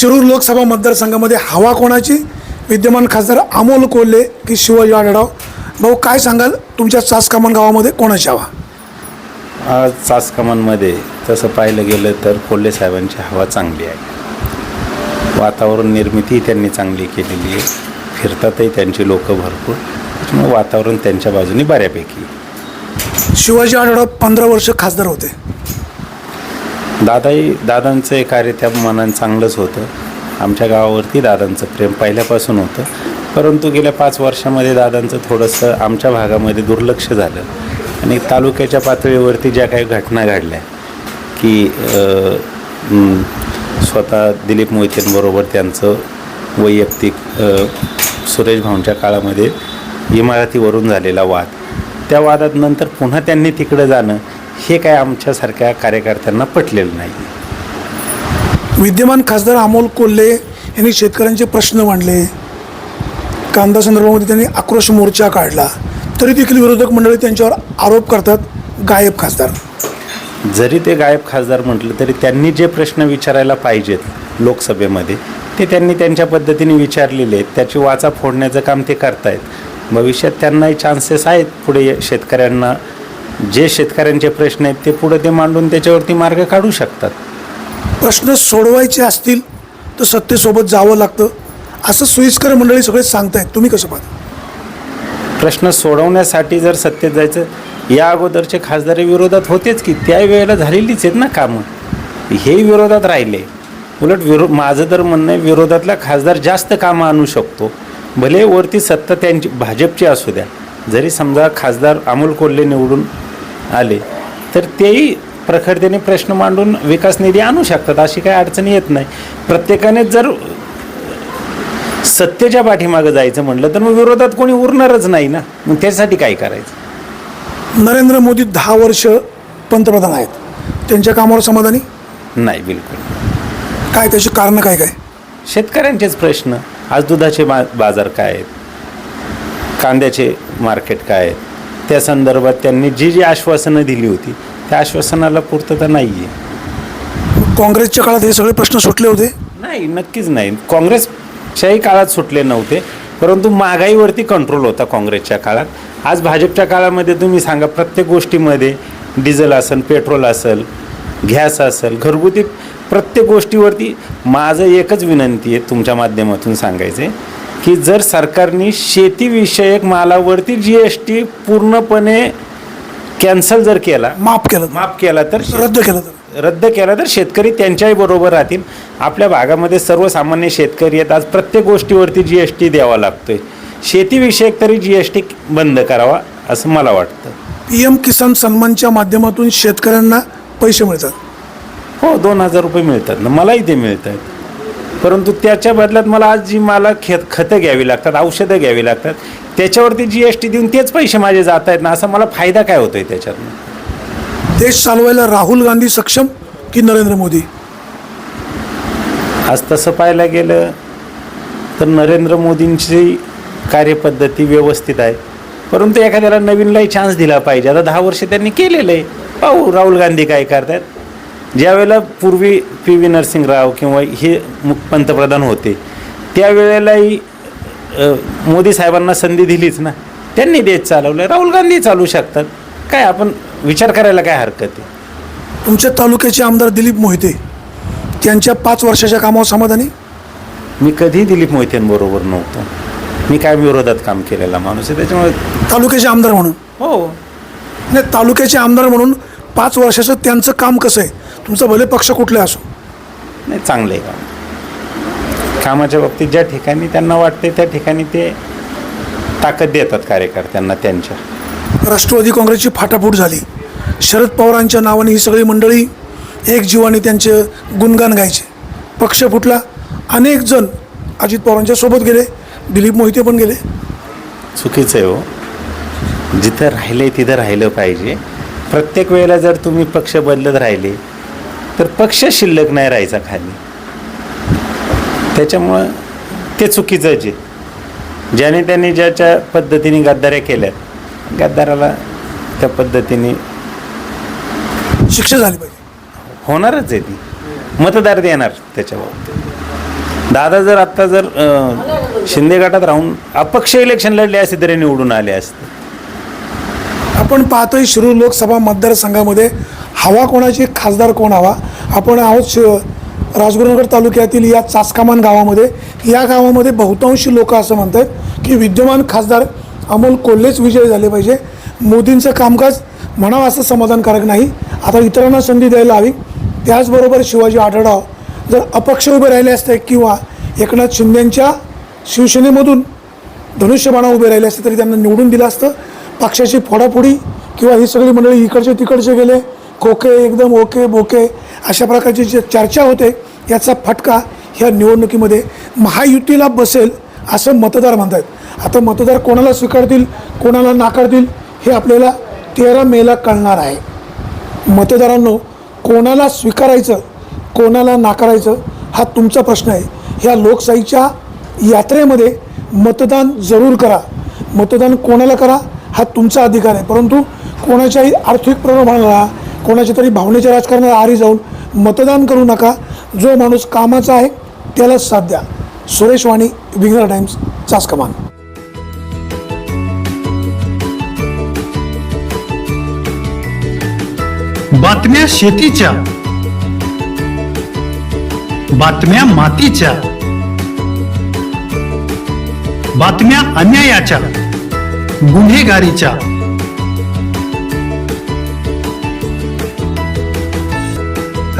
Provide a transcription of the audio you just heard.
शिरूर लोकसभा मतदारसंघामध्ये हवा कोणाची? विद्यमान खासदार अमोल कोल्हे की शिवाजी आढळराव? भाऊ काय सांगाल? तुमच्या चासकामन गावामध्ये कोणाची हवा? आज चासकमांमध्ये तसं पाहिलं गेलं तर कोल्हे साहेबांची हवा चांगली आहे. वातावरण निर्मिती त्यांनी चांगली केलेली आहे. फिरतातही त्यांची लोक भरपूर. त्याच्यामुळे वातावरण त्यांच्या बाजूने बऱ्यापैकी. शिवाजी आढळराव पंधरा वर्ष खासदार होते. दादाही दादांचं कार्य त्या मनानं चांगलंच होतं. आमच्या गावावरती दादांचं प्रेम पहिल्यापासून होतं. परंतु गेल्या पाच वर्षामध्ये दादांचं थोडंसं आमच्या भागामध्ये दुर्लक्ष झालं. आणि तालुक्याच्या पातळीवरती ज्या काही घटना घडल्या की स्वतः दिलीप मोहितेंबरोबर त्यांचं वैयक्तिक सुरेश भाऊंच्या काळामध्ये इमारतीवरून झालेला वाद. त्या वादात नंतर पुन्हा त्यांनी तिकडं जाणं हे काय आमच्यासारख्या कार्यकर्त्यांना पटलेलं नाही. विद्यमान खासदार अमोल कोल्हे यांनी शेतकऱ्यांचे प्रश्न मांडले. कांदा संदर्भामध्ये त्यांनी आक्रोश मोर्चा काढला. तरी देखील विरोधक मंडळी त्यांच्यावर आरोप करतात गायब खासदार. जरी ते गायब खासदार म्हटलं तरी त्यांनी जे प्रश्न विचारायला पाहिजेत लोकसभेमध्ये ते त्यांनी त्यांच्या पद्धतीने विचारलेले आहेत. त्याची वाचा फोडण्याचं काम ते करतायत. भविष्यात त्यांनाही चान्सेस आहेत पुढे शेतकऱ्यांना जे शेतकऱ्यांचे प्रश्न आहेत ते पुढे ते मांडून त्याच्यावरती मार्ग काढू शकतात. प्रश्न सोडवायचे असतील तर सत्तेसोबत जावं लागतं. असं सोयीस्कर मंडळी सगळे सांगतायत. तुम्ही कसं पाहता? प्रश्न सोडवण्यासाठी जर सत्तेत जायचं या अगोदरचे खासदार हे विरोधात होतेच की त्या वेळेला झालेलीच आहेत ना कामं. हेही विरोधात राहिले. उलट विरो माझं तर म्हणणं आहे विरोधातला खासदार जास्त कामं आणू शकतो. भले वरती सत्ता त्यांची भाजपची असू द्या. जरी समजा खासदार अमोल कोल्हे निवडून आले. तर तेही प्रखरतेने प्रश्न मांडून विकास निधी आणू शकतात अशी काही अडचणी येत नाही. प्रत्येकाने जर सत्तेच्या पाठीमागं जायचं म्हटलं तर मग विरोधात कोणी उरणारच नाही ना. मग त्यासाठी काय करायचं? नरेंद्र मोदी दहा वर्ष पंतप्रधान आहेत. त्यांच्या कामावर समाधानी? नाही बिलकुल. काय त्याची कारणं काय काय? शेतकऱ्यांचेच प्रश्न. आज दुधाचे बाजार काय आहेत? कांद्याचे मार्केट काय आहेत? त्या संदर्भात त्यांनी जी जी आश्वासनं दिली होती त्या आश्वासनाला पूर्तता नाही आहे काँग्रेसच्या काळात हे सगळे प्रश्न सुटले होते? नाही नक्कीच नाही. काँग्रेसच्याही काळात सुटले नव्हते परंतु महागाईवरती कंट्रोल होता काँग्रेसच्या काळात. आज भाजपच्या काळामध्ये तुम्ही सांगा प्रत्येक गोष्टीमध्ये डिझेल असेल पेट्रोल असेल गॅस असेल घरगुती प्रत्येक गोष्टीवरती माझं एकच विनंती आहे तुमच्या माध्यमातून सांगायचं आहे की जर सरकारने शेतीविषयक मालावरती जी एस टी पूर्णपणे कॅन्सल जर केला माफ केलं माफ केला तर रद्द केलं तर. रद्द केला तर शेतकरी त्यांच्याही बरोबर राहतील. आपल्या भागामध्ये सर्वसामान्य शेतकरी आहेत. आज प्रत्येक गोष्टीवरती जी एस टी द्यावा लागतोय. शेतीविषयक तरी जी एस टी बंद करावा असं मला वाटतं. पी एम किसान सन्मानच्या माध्यमातून शेतकऱ्यांना पैसे मिळतात. हो दोन हजार रुपये मिळतात ना. मलाही ते मिळत आहेत परंतु त्याच्या बदल्यात मला आज जी मला खेत खतं घ्यावी लागतात औषधं घ्यावी लागतात त्याच्यावरती जी एस टी देऊन तेच पैसे माझे जात आहेत ना असा मला फायदा काय होतोय त्याच्यातनं? देश चालवायला राहुल गांधी सक्षम की नरेंद्र मोदी? आज तसं पाहायला गेलं तर नरेंद्र मोदींची कार्यपद्धती व्यवस्थित आहे. परंतु एखाद्याला नवीनलाही चान्स दिला पाहिजे. आता दहा वर्ष त्यांनी केलेलं आहे. पाहू राहुल गांधी काय करतात. ज्यावेळेला पूर्वी पी व्ही नरसिंगराव किंवा हे पंतप्रधान होते त्यावेळेलाही मोदी साहेबांना संधी दिलीच ना. त्यांनी देश चालवलं राहुल गांधी चालू शकतात. काय आपण विचार करायला काय हरकत आहे? तुमच्या तालुक्याचे आमदार दिलीप मोहिते त्यांच्या पाच वर्षाच्या कामावर समाधानी? मी कधी दिलीप मोहितेंबरोबर नव्हतो. मी काय विरोधात काम केलेला माणूस आहे त्याच्यामुळे तालुक्याचे आमदार म्हणून? हो. नाही तालुक्याचे आमदार म्हणून पाच वर्षाचं त्यांचं काम कसं आहे? तुमचं भले पक्ष कुठले असो. नाही चांगलं आहे. काम कामाच्या बाबतीत ज्या ठिकाणी त्यांना वाटते त्या ठिकाणी ते ताकद देतात कार्यकर्त्यांना त्यांच्या. राष्ट्रवादी काँग्रेसची फाटाफूट झाली. शरद पवारांच्या नावाने ही सगळी मंडळी एक जीवाने त्यांचे गुणगान गायचे. पक्ष फुटला. अनेक जण अजित पवारांच्या सोबत गेले. दिलीप मोहिते पण गेले. चुकीचं आहे हो. जिथं राहिले तिथं राहिलं पाहिजे. प्रत्येक वेळेला जर तुम्ही पक्ष बदलत राहिले तर पक्ष शिल्लक नाही राहायचा खाली. त्याच्यामुळं ते चुकीचंच आहे ज्याने त्यांनी ज्याच्या पद्धतीने गद्दाऱ्या केल्या गद्दाराला त्या पद्धतीने शिक्षा झाली पाहिजे. होणारच आहे ती. मतदार देणार त्याच्या बाबतीत दादा जर आत्ता जर शिंदे गटात राहून अपक्ष इलेक्शन लढले असते तरी निवडून आले असते. आपण पाहतोय शिरूर लोकसभा मतदारसंघामध्ये हवा कोणाची खासदार कोण हवा? आपण आहोत श राजगुरुनगर तालुक्यातील या चासकामान गावामध्ये. या गावामध्ये बहुतांशी लोक असं म्हणतात की विद्यमान खासदार अमोल कोल्हेच विजयी झाले पाहिजे. मोदींचं कामकाज म्हणावं असं समाधानकारक नाही. आता इतरांना संधी द्यायला हवी. त्याचबरोबर शिवाजी आढळराव जर अपक्ष उभे राहिले असते किंवा एकनाथ शिंदेंच्या शिवसेनेमधून धनुष्यबाणा उभे राहिले असते तरी त्यांना निवडून दिलं असतं. पक्षाची फोडाफोडी किंवा ही सगळी मंडळी इकडचे तिकडचे गेले. खोके एकदम ओके बोके अशा प्रकारची जी चर्चा होते याचा फटका ह्या निवडणुकीमध्ये महायुतीला बसेल असं मतदार म्हणतात आता मतदार कोणाला स्वीकारतील कोणाला नाकारतील हे आपल्याला तेरा मेला कळणार आहे. मतदारांनो कोणाला स्वीकारायचं कोणाला नाकारायचं हा तुमचा प्रश्न आहे. ह्या लोकशाहीच्या यात्रेमध्ये मतदान जरूर करा. मतदान कोणाला करा हा तुमचा अधिकार आहे. परंतु कोणाच्याही आर्थिक प्रलोभनाला कोणाच्या तरी भावनेच्या राजकारणाला आरी जाऊन मतदान करू नका. जो माणूस कामाचा आहे त्यालाच साथ द्या. सुरेश वाणी विघ्नर टाइम्स चासकमान. बातम्या शेतीच्या. बातम्या मातीच्या. बातम्या अन्यायाच्या. गुन्हेगारीच्या.